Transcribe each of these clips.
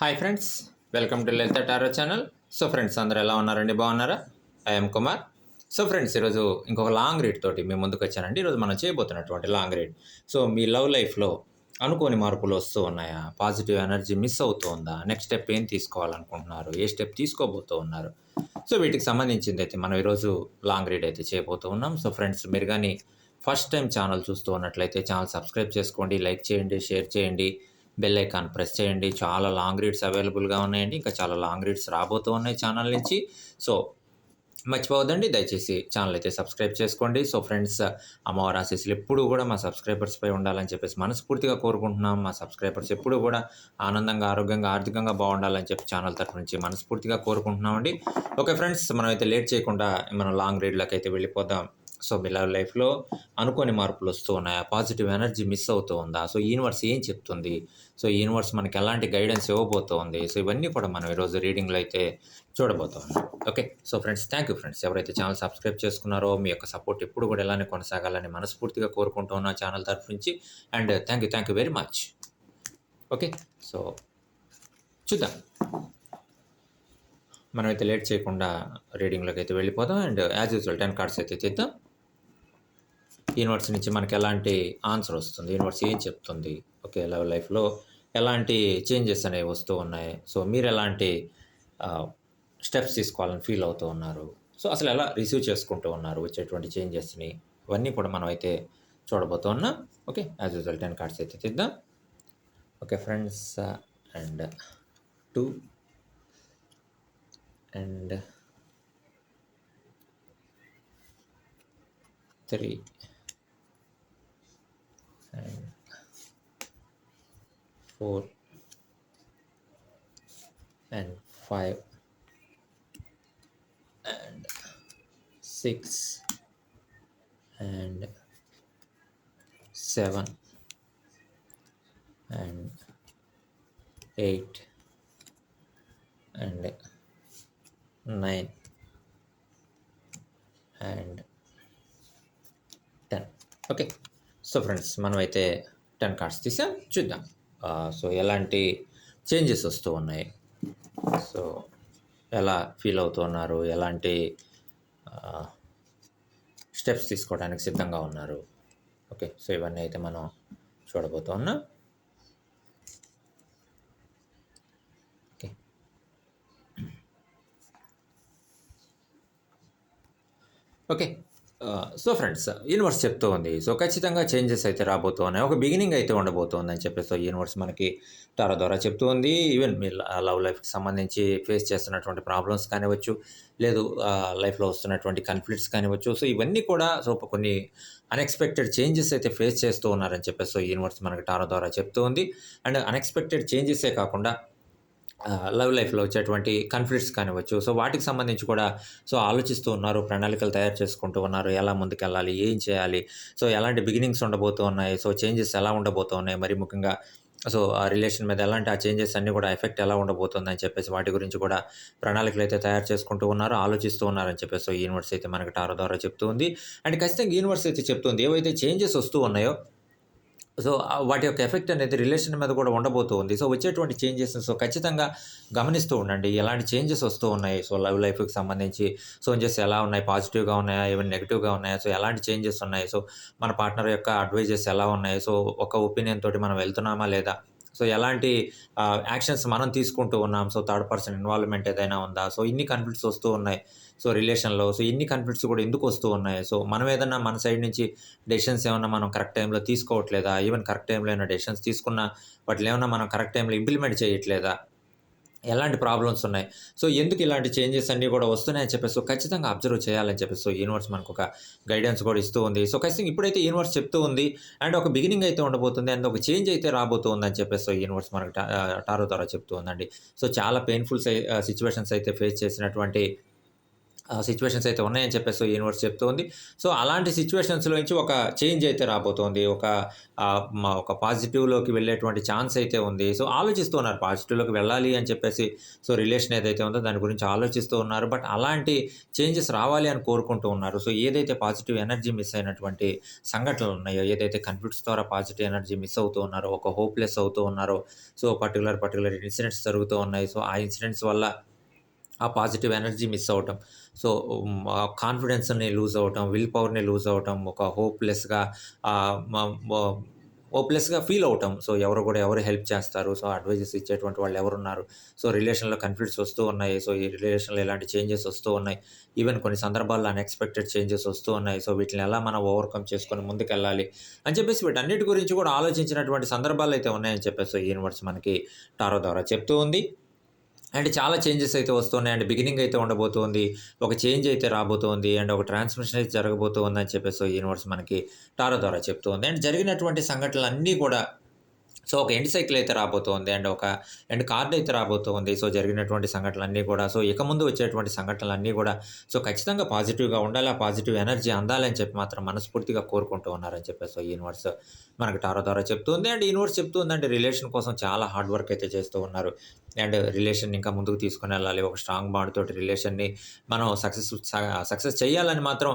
Hi friends welcome to Lalitha tarot channel so friends అందరూ ఎలా ఉన్నారండి? బాగున్నారా? ఐఎమ్ కుమార్ సో ఫ్రెండ్స్ ఈరోజు ఇంకొక లాంగ్ రీడ్ తోటి మేము ముందుకు వచ్చానండి. ఈరోజు మనం చేయబోతున్నటువంటి లాంగ్ రీడ్ సో మీ లవ్ లైఫ్లో అనుకోని మార్పులు వస్తూ ఉన్నాయా? పాజిటివ్ ఎనర్జీ మిస్ అవుతుందా ఉందా? నెక్స్ట్ స్టెప్ ఏం తీసుకోవాలనుకుంటున్నారు? ఏ స్టెప్ తీసుకోబోతూ ఉన్నారు? సో వీటికి సంబంధించింది అయితే మనం ఈరోజు లాంగ్ రీడ్ అయితే చేయబోతూ ఉన్నాం. సో ఫ్రెండ్స్ మీరు కానీ ఫస్ట్ టైం ఛానల్ చూస్తూ ఉన్నట్లయితే ఛానల్ సబ్స్క్రైబ్ చేసుకోండి లైక్ చేయండి షేర్ చేయండి. బెల్ ఐకాన్ ప్రెస్ చేయండి. చాలా లాంగ్ రీడ్స్ అవైలబుల్గా ఉన్నాయండి. ఇంకా చాలా లాంగ్ రీడ్స్ రాబోతూ ఉన్నాయి ఛానల్ నుంచి. సో మర్చిపోవద్దండి. దయచేసి ఛానల్ అయితే సబ్స్క్రైబ్ చేసుకోండి. సో ఫ్రెండ్స్ అమ్మవారి ఆశీస్సులు ఎప్పుడు కూడా మా సబ్స్క్రైబర్స్పై ఉండాలని చెప్పేసి మనస్ఫూర్తిగా కోరుకుంటున్నాం. మా సబ్స్క్రైబర్స్ ఎప్పుడు కూడా ఆనందంగా ఆరోగ్యంగా ఆర్థికంగా బాగుండాలని చెప్పి ఛానల్ తరఫు నుంచి మనస్ఫూర్తిగా కోరుకుంటున్నామండి. ఓకే ఫ్రెండ్స్ మనం అయితే లేట్ చేయకుండా మనం లాంగ్ రీడ్లోకి అయితే వెళ్ళిపోదాం. సో మీ లవ్ లైఫ్లో అనుకోని మార్పులు వస్తూ ఉన్నాయా. పాజిటివ్ ఎనర్జీ మిస్ అవుతూ ఉందా? సో యూనివర్స్ ఏం చెప్తుంది? సో యూనివర్స్ మనకి ఎలాంటి గైడెన్స్ ఇవ్వబోతోంది? సో ఇవన్నీ కూడా మనం ఈరోజు రీడింగ్లో అయితే చూడబోతున్నాం. Okay so friends thank you friends. ఎవరైతే ఛానల్ సబ్స్క్రైబ్ చేసుకున్నారో మీ యొక్క సపోర్ట్ ఎప్పుడు కూడా ఇలానే కొనసాగాలని మనస్ఫూర్తిగా కోరుకుంటూ ఉన్నా ఛానల్ తరఫు నుంచి. And thank you thank you very much. Okay so చూద్దాం. మనమైతే లేట్ చేయకుండా రీడింగ్లోకి అయితే వెళ్ళిపోదాం. And as usual ten cards అయితే చేద్దాం యూనివర్స్ నుంచి మనకి ఎలాంటి ఆన్సర్ వస్తుంది? యూనివర్స్ ఏం చెప్తుంది? ఓకే లవ్ లైఫ్లో ఎలాంటి చేంజెస్ అనేవి వస్తూ ఉన్నాయి? సో మీరు ఎలాంటి స్టెప్స్ తీసుకోవాలని ఫీల్ అవుతూ ఉన్నారు? సో అసలు ఎలా రిసీవ్ చేసుకుంటూ ఉన్నారు? వచ్చేటువంటి చేంజెస్ని ఇవన్నీ కూడా మనం అయితే చూడబోతూ ఉన్నాం. Okay as usual ten cards అయితే తీద్దాం. Okay friends and two and three and 4 and 5 and 6 and 7 and 8 and 9 and 10 okay. So friends మనమైతే టెన్ కార్డ్స్ తీసాం. చూద్దాం. సో ఎలాంటి చేంజెస్ వస్తూ ఉన్నాయి? సో ఎలా ఫీల్ అవుతున్నారు ఎలాంటి స్టెప్స్ తీసుకోవడానికి సిద్ధంగా ఉన్నారు? ఓకే సో ఇవన్నీ అయితే మనం చూడబోతూ ఉన్నాం. Okay. Okay. So friends universe చెప్తూ ఉంది. సో ఖచ్చితంగా చేంజెస్ అయితే రాబోతూ ఉన్నాయి ఒక బిగినింగ్ అయితే ఉండబోతోందని అని చెప్పేసి యూనివర్స్ మనకి టారా ద్వారా చెప్తూ ఉంది. ఈవెన్ మీ లవ్ లైఫ్కి సంబంధించి ఫేస్ చేస్తున్నటువంటి ప్రాబ్లమ్స్ కానివచ్చు లేదు లైఫ్లో వస్తున్నటువంటి కన్ఫ్లిక్ట్స్ కానివచ్చు సో ఇవన్నీ కూడా సో కొన్ని అన్ఎక్స్పెక్టెడ్ చేంజెస్ అయితే ఫేస్ చేస్తూ ఉన్నారని చెప్పేసి యూనివర్స్ మనకి టారా ద్వారా చెప్తూ ఉంది. అండ్ అన్ఎక్స్పెక్టెడ్ చేంజెసే కాకుండా లవ్ లైఫ్లో వచ్చేటువంటి కన్ఫ్లిక్ట్స్ కానివ్వచ్చు. సో వాటికి సంబంధించి కూడా సో ఆలోచిస్తూ ఉన్నారు ప్రణాళికలు తయారు చేసుకుంటూ ఉన్నారు. ఎలా ముందుకెళ్ళాలి? ఏం చేయాలి? సో ఎలాంటి బిగినింగ్స్ ఉండబోతూ ఉన్నాయి? సో చేంజెస్ ఎలా ఉండబోతూ ఉన్నాయి మరి ముఖ్యంగా సో ఆ రిలేషన్ మీద ఎలాంటి ఆ చేంజెస్ అన్నీ కూడా ఎఫెక్ట్ ఎలా ఉండబోతుందని చెప్పేసి వాటి గురించి కూడా ప్రణాళికలు అయితే తయారు చేసుకుంటూ ఉన్నారు ఆలోచిస్తూ ఉన్నారని చెప్పేసి సో యూనివర్స్ అయితే మనకి టారో ద్వారా చెప్తూ ఉంది. అండ్ ఖచ్చితంగా యూనివర్స్ అయితే చెప్తుంది. ఏవైతే చేంజెస్ వస్తూ ఉన్నాయో సో వాటి యొక్క ఎఫెక్ట్ అనేది రిలేషన్ మీద కూడా ఉండబోతుంది సో వచ్చేటువంటి చేంజెస్ సో ఖచ్చితంగా గమనిస్తూ ఉండండి. ఎలాంటి చేంజెస్ వస్తూ ఉన్నాయి? సో లవ్ లైఫ్కి సంబంధించి చేంజెస్ ఎలా ఉన్నాయి? పాజిటివ్గా ఉన్నాయా? ఈవెన్ నెగిటివ్గా ఉన్నాయా? సో ఎలాంటి చేంజెస్ ఉన్నాయి? సో మన పార్ట్నర్ యొక్క అడ్వైజెస్ ఎలా ఉన్నాయి? సో ఒక ఒపీనియన్ తోటి మనం వెళ్తున్నామా లేదా? సో ఎలాంటి యాక్షన్స్ మనం తీసుకుంటూ ఉన్నాం? సో థర్డ్ పర్సన్ ఇన్వాల్వ్మెంట్ ఏదైనా ఉందా? సో ఇన్ని కన్ఫ్లిక్ట్స్ వస్తూ ఉన్నాయి. సో రిలేషన్లో సో ఇన్ని కన్ఫ్లిక్ట్స్ కూడా ఎందుకు వస్తూ ఉన్నాయి? సో మనం ఏదన్నా మన సైడ్ నుంచి డెసిషన్స్ ఏమన్నా మనం కరెక్ట్ టైంలో తీసుకోవట్లేదా? ఈవెన్ కరెక్ట్ టైంలో ఏమైనా డెసిషన్స్ తీసుకున్నా వాటిలో ఏమన్నా మనం కరెక్ట్ టైంలో ఇంప్లిమెంట్ చేయట్లేదా? ఎలాంటి ప్రాబ్లమ్స్ ఉన్నాయి? సో ఎందుకు ఇలాంటి చేంజెస్ అన్నీ కూడా వస్తున్నాయని చెప్పేసి సో ఖచ్చితంగా అబ్జర్వ్ చేయాలని చెప్పేసి సో యూనివర్స్ మనకు ఒక గైడెన్స్ కూడా ఇస్తూ ఉంది. సో ఖచ్చితంగా ఇప్పుడైతే యూనివర్స్ చెప్తూ ఉంది అండ్ ఒక బిగినింగ్ అయితే ఉండబోతుంది అండ్ ఒక చేంజ్ అయితే రాబోతుంది అని చెప్పేసి సో యూనివర్స్ మనకు టారో ద్వారా చెప్తూ ఉందండి. సో చాలా పెయిన్ఫుల్ సిచ్యువేషన్స్ అయితే ఫేస్ చేసినటువంటి సిచ్యువేషన్స్ అయితే ఉన్నాయని చెప్పేసి యూనివర్స్ చెప్తోంది. సో అలాంటి సిచ్యువేషన్స్లో నుంచి ఒక చేంజ్ అయితే రాబోతోంది. ఒక ఒక పాజిటివ్లోకి వెళ్ళేటువంటి ఛాన్స్ అయితే ఉంది. సో ఆలోచిస్తూ ఉన్నారు పాజిటివ్లోకి వెళ్ళాలి అని చెప్పేసి సో రిలేషన్ ఏదైతే ఉందో దాని గురించి ఆలోచిస్తూ ఉన్నారు. బట్ అలాంటి చేంజెస్ రావాలి అని కోరుకుంటూ ఉన్నారు. సో ఏదైతే పాజిటివ్ ఎనర్జీ మిస్ అయినటువంటి సంఘటనలు ఉన్నాయో ఏదైతే కన్ఫ్లిక్ట్స్ ద్వారా పాజిటివ్ ఎనర్జీ మిస్ అవుతూ ఉన్నారో ఒక హోప్లెస్ అవుతూ ఉన్నారో సో పర్టికులర్ పర్టికులర్ ఇన్సిడెంట్స్ జరుగుతూ ఉన్నాయి. సో ఆ ఇన్సిడెంట్స్ వల్ల ఆ పాజిటివ్ ఎనర్జీ మిస్ అవ్వటం సో కాన్ఫిడెన్స్ని లూజ్ అవ్వటం విల్ పవర్ని లూజ్ అవ్వటం ఒక హోప్లెస్గా హోప్లెస్గా ఫీల్ అవటం సో ఎవరు కూడా ఎవరు హెల్ప్ చేస్తారు. సో అడ్వైజెస్ ఇచ్చేటువంటి వాళ్ళు ఎవరున్నారు? సో రిలేషన్లో కన్ఫ్లిక్ట్స్ వస్తూ ఉన్నాయి. సో ఈ రిలేషన్లో ఇలాంటి చేంజెస్ వస్తూ ఉన్నాయి. ఈవెన్ కొన్ని సందర్భాల్లో అన్ఎక్స్పెక్టెడ్ చేంజెస్ వస్తూ ఉన్నాయి. సో వీటిని ఎలా మనం ఓవర్కమ్ చేసుకొని ముందుకెళ్ళాలి? అని చెప్పేసి వీటన్నిటి గురించి కూడా ఆలోచించినటువంటి సందర్భాలు అయితే ఉన్నాయని చెప్పేసి యూనివర్స్ మనకి టారో ద్వారా చెప్తూ ఉంది. అండ్ చాలా చేంజెస్ అయితే వస్తున్నాయి. అండ్ బిగినింగ్ అయితే ఉండబోతోంది. ఒక చేంజ్ అయితే రాబోతోంది. అండ్ ఒక ట్రాన్స్మిషన్ అయితే జరగబోతోంది అని చెప్పేసి యూనివర్స్ మనకి టారో ద్వారా చెప్తోంది. అండ్ జరిగినటువంటి సంఘటనలు అన్నీ కూడా సో ఒక ఎండ్ సైకిల్ అయితే రాబోతోంది అండ్ ఒక ఎండ్ కార్డ్ అయితే రాబోతోంది. సో జరిగినటువంటి సంఘటనలు అన్నీ కూడా సో ఇక ముందు వచ్చేటువంటి సంఘటనలు అన్నీ కూడా సో ఖచ్చితంగా పాజిటివ్గా ఉండాలి ఆ పాజిటివ్ ఎనర్జీ అందాలని చెప్పి మాత్రం మనస్ఫూర్తిగా కోరుకుంటూ ఉన్నారని చెప్పేసి సో యూనివర్స్ మనకి టారో ద్వారా చెప్తుంది. అండ్ యూనివర్స్ చెప్తుంది అంటే రిలేషన్ కోసం చాలా హార్డ్ వర్క్ అయితే చేస్తూ ఉన్నారు. అండ్ రిలేషన్ ఇంకా ముందుకు తీసుకుని వెళ్ళాలి. ఒక స్ట్రాంగ్ బాండ్ తోటి రిలేషన్ని మనం సక్సెస్ సక్సెస్ చేయాలని మాత్రం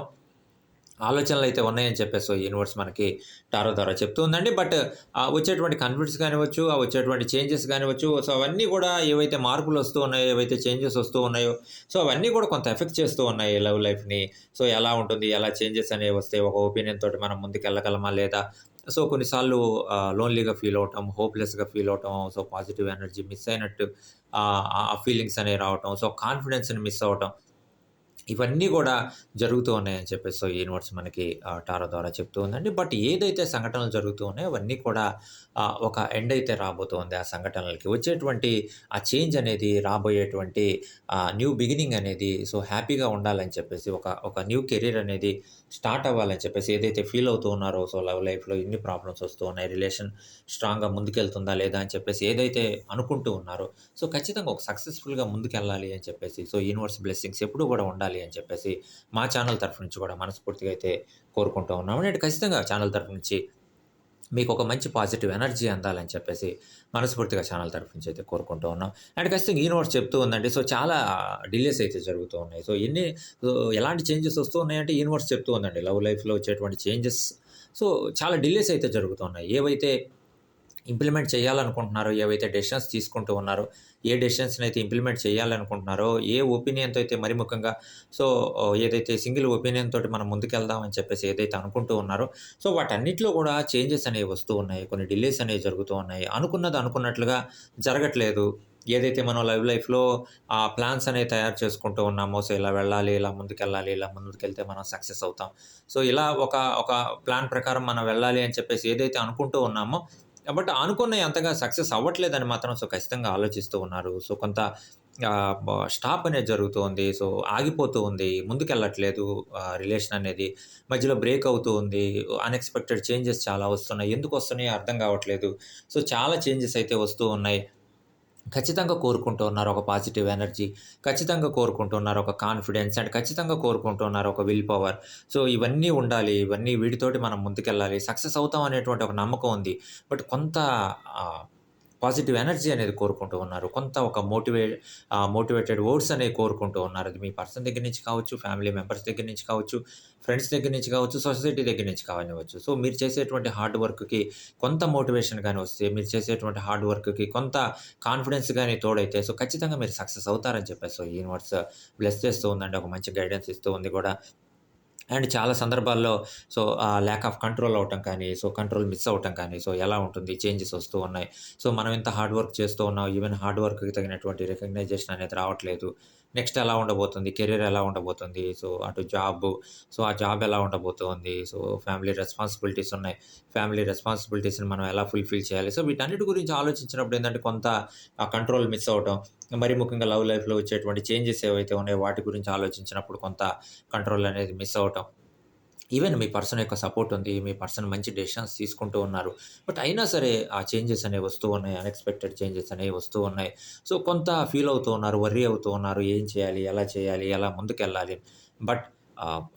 ఆలోచనలు అయితే ఉన్నాయని చెప్పేసి యూనివర్స్ మనకి టారో ద్వారా చెప్తుందండి బట్ ఆ వచ్చేటువంటి కన్ఫ్లిక్ట్స్ కానివచ్చు ఆ వచ్చేటువంటి చేంజెస్ కానివచ్చు సో అవన్నీ కూడా ఏవైతే మార్పులు వస్తూ ఉన్నాయో ఏవైతే చేంజెస్ వస్తూ ఉన్నాయో సో అవన్నీ కూడా కొంత ఎఫెక్ట్ చేస్తూ ఉన్నాయి లవ్ లైఫ్ని సో ఎలా ఉంటుంది ఎలా చేంజెస్ అనేవి వస్తే ఒక ఒపీనియన్ తోటి మనం ముందుకు వెళ్ళగలమా లేదా? సో కొన్నిసార్లు లోన్లీగా ఫీల్ అవటం హోప్లెస్గా ఫీల్ అవటం సో పాజిటివ్ ఎనర్జీ మిస్ అయినట్టు ఆ ఫీలింగ్స్ అనేవి రావటం సో కాన్ఫిడెన్స్ని మిస్ అవటం ఇవన్నీ కూడా జరుగుతూ ఉన్నాయని చెప్పేసి సో యూనివర్స్ మనకి టారో ద్వారా చెప్తూ ఉందండి. బట్ ఏదైతే సంఘటనలు జరుగుతూ ఉన్నాయో అవన్నీ కూడా ఒక ఎండ్ అయితే రాబోతోంది ఆ సంఘటనలకి. వచ్చేటువంటి ఆ చేంజ్ అనేది రాబోయేటువంటి న్యూ బిగినింగ్ అనేది సో హ్యాపీగా ఉండాలని చెప్పేసి ఒక ఒక న్యూ కెరీర్ అనేది స్టార్ట్ అవ్వాలని చెప్పేసి ఏదైతే ఫీల్ అవుతూ ఉన్నారో సో లవ్ లైఫ్లో ఇన్ని ప్రాబ్లమ్స్ వస్తూ ఉన్నాయి రిలేషన్ స్ట్రాంగ్గా ముందుకెళ్తుందా లేదా అని చెప్పేసి ఏదైతే అనుకుంటూ ఉన్నారో సో ఖచ్చితంగా ఒక సక్సెస్ఫుల్గా ముందుకెళ్ళాలి అని చెప్పేసి సో యూనివర్స్ బ్లెస్సింగ్స్ ఎప్పుడు కూడా ఉండాలి. అని చెప్పేసి మా ఛానల్ తరఫు నుంచి కూడా మనస్ఫూర్తిగా అయితే కోరుకుంటూ ఉన్నాము. నేను ఖచ్చితంగా ఛానల్ తరఫు నుంచి మీకు ఒక మంచి పాజిటివ్ ఎనర్జీ అందాలని చెప్పేసి మనస్ఫూర్తిగా ఛానల్ తరఫు నుంచి అయితే కోరుకుంటూ ఉన్నాం. అండ్ ఖచ్చితంగా యూనివర్స్ చెప్తూ ఉందండి. సో చాలా డిలేస్ అయితే జరుగుతూ ఉన్నాయి. సో ఎన్ని ఎలాంటి చేంజెస్ వస్తూ ఉన్నాయంటే యూనివర్స్ చెప్తూ ఉందండి. లవ్ లైఫ్లో వచ్చేటువంటి చేంజెస్. సో చాలా డిలేస్ అయితే జరుగుతున్నాయి ఏవైతే ఇంప్లిమెంట్ చేయాలనుకుంటున్నారో ఏవైతే డెసిషన్స్ తీసుకుంటూ ఉన్నారో ఏ డెసిషన్స్ని అయితే ఇంప్లిమెంట్ చేయాలనుకుంటున్నారో ఏ ఒపీనియన్తో అయితే మరి ముఖ్యంగా సో ఏదైతే సింగిల్ ఒపీనియన్ తోటి మనం ముందుకెళ్దాం అని చెప్పేసి ఏదైతే అనుకుంటూ ఉన్నారో సో వాటన్నిటిలో కూడా చేంజెస్ అనేవి వస్తూ ఉన్నాయి. కొన్ని డిలేస్ అనేవి జరుగుతూ ఉన్నాయి. అనుకున్నది అనుకున్నట్లుగా జరగట్లేదు. ఏదైతే మనం లైవ్ లైఫ్లో ఆ ప్లాన్స్ అనేవి తయారు చేసుకుంటూ ఉన్నామో సో ఇలా వెళ్ళాలి ఇలా ముందుకెళ్ళాలి ఇలా ముందుకెళ్తే మనం సక్సెస్ అవుతాం. సో ఇలా ఒక ఒక ప్లాన్ ప్రకారం మనం వెళ్ళాలి అని చెప్పేసి ఏదైతే అనుకుంటూ ఉన్నామో బట్ అనుకున్న అంతగా సక్సెస్ అవ్వట్లేదని మాత్రం సో ఖచ్చితంగా ఆలోచిస్తూ ఉన్నారు. సో కొంత స్టాప్ అనేది జరుగుతుంది. సో ఆగిపోతూ ఉంది. ముందుకెళ్ళట్లేదు రిలేషన్ అనేది. మధ్యలో బ్రేక్ అవుతూ ఉంది. అన్ఎక్స్పెక్టెడ్ చేంజెస్ చాలా వస్తున్నాయి. ఎందుకు వస్తున్నాయి అర్థం కావట్లేదు. సో చాలా చేంజెస్ అయితే వస్తూ ఉన్నాయి. ఖచ్చితంగా కోరుకుంటూ ఉన్నారు ఒక పాజిటివ్ ఎనర్జీ ఖచ్చితంగా కోరుకుంటున్నారు ఒక కాన్ఫిడెన్స్ అండ్ ఖచ్చితంగా కోరుకుంటున్నారు ఒక విల్ పవర్ సో ఇవన్నీ ఉండాలి ఇవన్నీ వీటితోటి మనం ముందుకెళ్ళాలి. సక్సెస్ అవుతాం అనేటువంటి ఒక నమ్మకం ఉంది. బట్ కొంత పాజిటివ్ ఎనర్జీ అనేది కోరుకుంటూ ఉన్నారు. కొంత ఒక మోటివే మోటివేటెడ్ వర్డ్స్ అనేవి కోరుకుంటూ ఉన్నారు. అది మీ పర్సన్ దగ్గర నుంచి కావచ్చు ఫ్యామిలీ మెంబర్స్ దగ్గర నుంచి కావచ్చు ఫ్రెండ్స్ దగ్గర నుంచి కావచ్చు సొసైటీ దగ్గర నుంచి కావచ్చు సో మీరు చేసేటువంటి హార్డ్ వర్క్కి కొంత మోటివేషన్ కానీ వస్తే మీరు చేసేటువంటి హార్డ్ వర్క్కి కొంత కాన్ఫిడెన్స్ కానీ తోడైతే సో ఖచ్చితంగా మీరు సక్సెస్ అవుతారని చెప్పేసి సో యూనివర్స్ బ్లెస్ చేస్తూ ఉందండి. ఒక మంచి గైడెన్స్ ఇస్తూ ఉంది కూడా. అండ్ చాలా సందర్భాల్లో సో ల్యాక్ ఆఫ్ కంట్రోల్ అవటం కానీ సో కంట్రోల్ మిస్ అవటం కానీ సో ఎలా ఉంటుంది చేంజెస్ వస్తూ ఉన్నాయి. సో మనం ఎంత హార్డ్ వర్క్ చేస్తూ ఉన్నాం ఈవెన్ హార్డ్ వర్క్కి తగినటువంటి రికగ్నైజేషన్ అనేది రావట్లేదు. నెక్స్ట్ ఎలా ఉండబోతుంది? కెరీర్ ఎలా ఉండబోతుంది? సో అటు జాబ్ సో ఆ జాబ్ ఎలా ఉండబోతుంది? సో ఫ్యామిలీ రెస్పాన్సిబిలిటీస్ ఉన్నాయి. ఫ్యామిలీ రెస్పాన్సిబిలిటీస్ని మనం ఎలా ఫుల్ఫిల్ చేయాలి? సో వీటన్నిటి గురించి ఆలోచించినప్పుడు ఏంటంటే కొంత ఆ కంట్రోల్ మిస్ అవటం మరి ముఖ్యంగా లవ్ లైఫ్లో వచ్చేటువంటి చేంజెస్ ఏవైతే ఉన్నాయో వాటి గురించి ఆలోచించినప్పుడు కొంత కంట్రోల్ అనేది మిస్ అవటం. ఈవెన్ మీ పర్సన్ యొక్క సపోర్ట్ ఉంది. మీ పర్సన్ మంచి డెసిషన్స్ తీసుకుంటూ ఉన్నారు. బట్ అయినా సరే ఆ చేంజెస్ అనేవి వస్తూ ఉన్నాయి. అన్‌ఎక్స్‌పెక్టెడ్ చేంజెస్ అనేవి వస్తూ ఉన్నాయి. సో, కొంత ఫీల్ అవుతూ ఉన్నారు. వర్రీ అవుతూ ఉన్నారు. ఏం చేయాలి? ఎలా చేయాలి? ఎలా ముందుకెళ్ళాలి? బట్